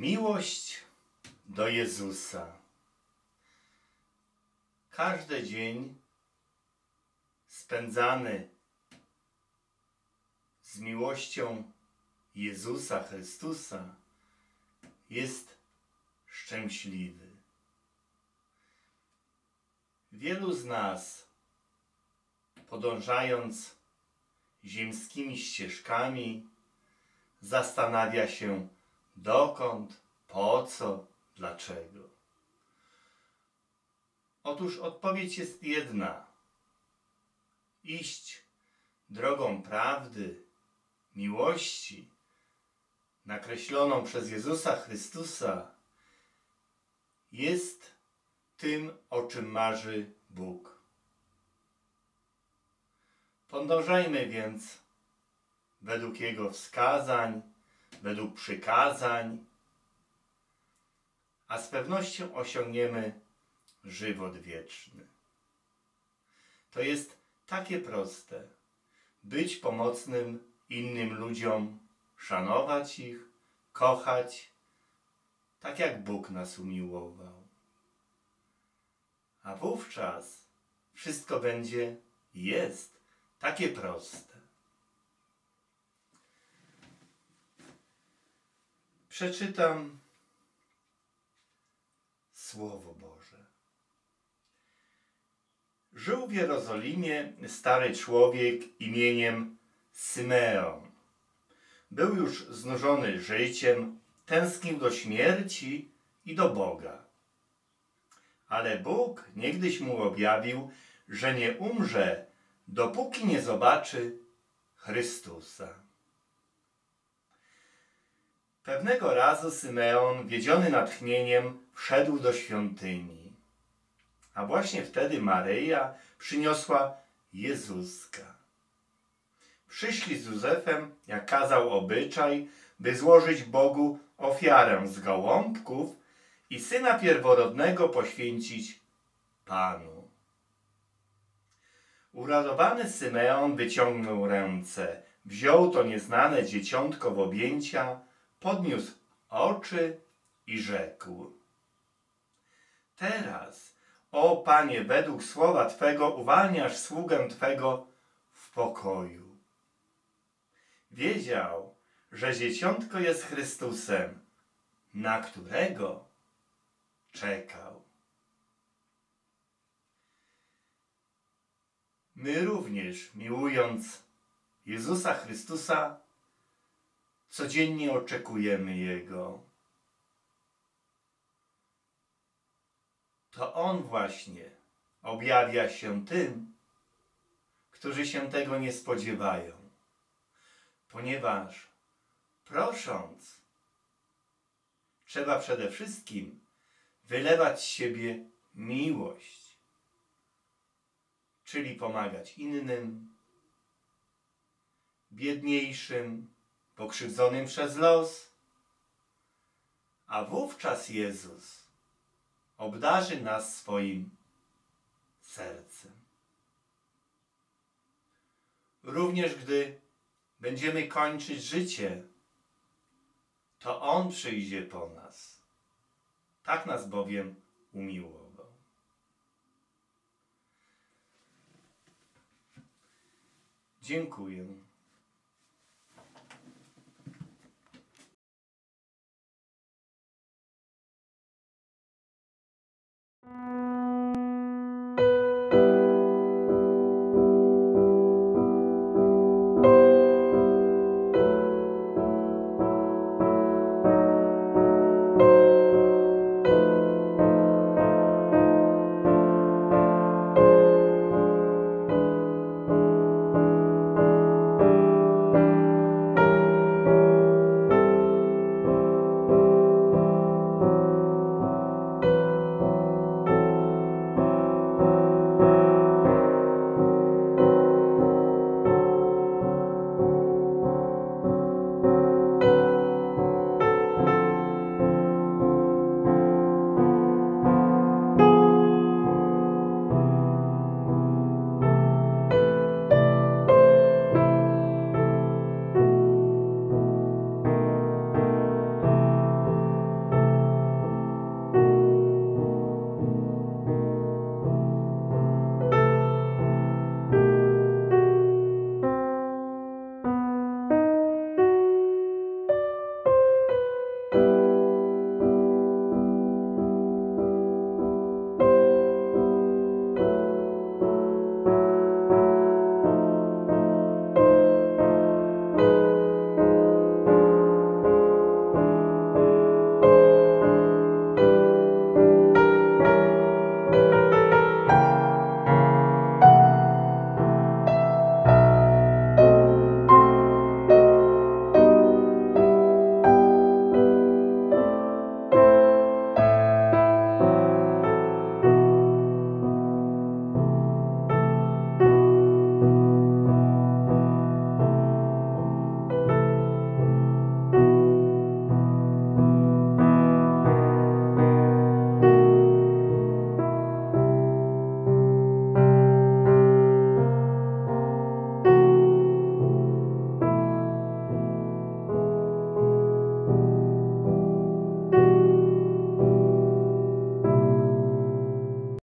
Miłość do Jezusa. Każdy dzień spędzany z miłością Jezusa Chrystusa jest szczęśliwy. Wielu z nas, podążając ziemskimi ścieżkami, zastanawia się, dokąd, po co, dlaczego. Otóż odpowiedź jest jedna. Iść drogą prawdy, miłości, nakreśloną przez Jezusa Chrystusa, jest tym, o czym marzy Bóg. Podążajmy więc według Jego wskazań, według przykazań, a z pewnością osiągniemy żywot wieczny. To jest takie proste. Być pomocnym innym ludziom, szanować ich, kochać, tak jak Bóg nas umiłował. A wówczas wszystko będzie jest takie proste. Przeczytam Słowo Boże. Żył w Jerozolimie stary człowiek imieniem Symeon. Był już znużony życiem, tęsknił do śmierci i do Boga. Ale Bóg niegdyś mu objawił, że nie umrze, dopóki nie zobaczy Chrystusa. Pewnego razu Symeon, wiedziony natchnieniem, wszedł do świątyni. A właśnie wtedy Maryja przyniosła Jezuska. Przyszli z Józefem, jak kazał obyczaj, by złożyć Bogu ofiarę z gołąbków i syna pierworodnego poświęcić Panu. Uradowany Symeon wyciągnął ręce, wziął to nieznane dzieciątko w objęcia, podniósł oczy i rzekł: Teraz, o Panie, według słowa Twego uwalniasz sługę Twego w pokoju. Wiedział, że dzieciątko jest Chrystusem, na którego czekał. My również, miłując Jezusa Chrystusa, codziennie oczekujemy Jego. To On właśnie objawia się tym, którzy się tego nie spodziewają. Ponieważ prosząc, trzeba przede wszystkim wylewać z siebie miłość, czyli pomagać innym, biedniejszym, pokrzywdzonym przez los, a wówczas Jezus obdarzy nas swoim sercem. Również gdy będziemy kończyć życie, to On przyjdzie po nas. Tak nas bowiem umiłował. Dziękuję.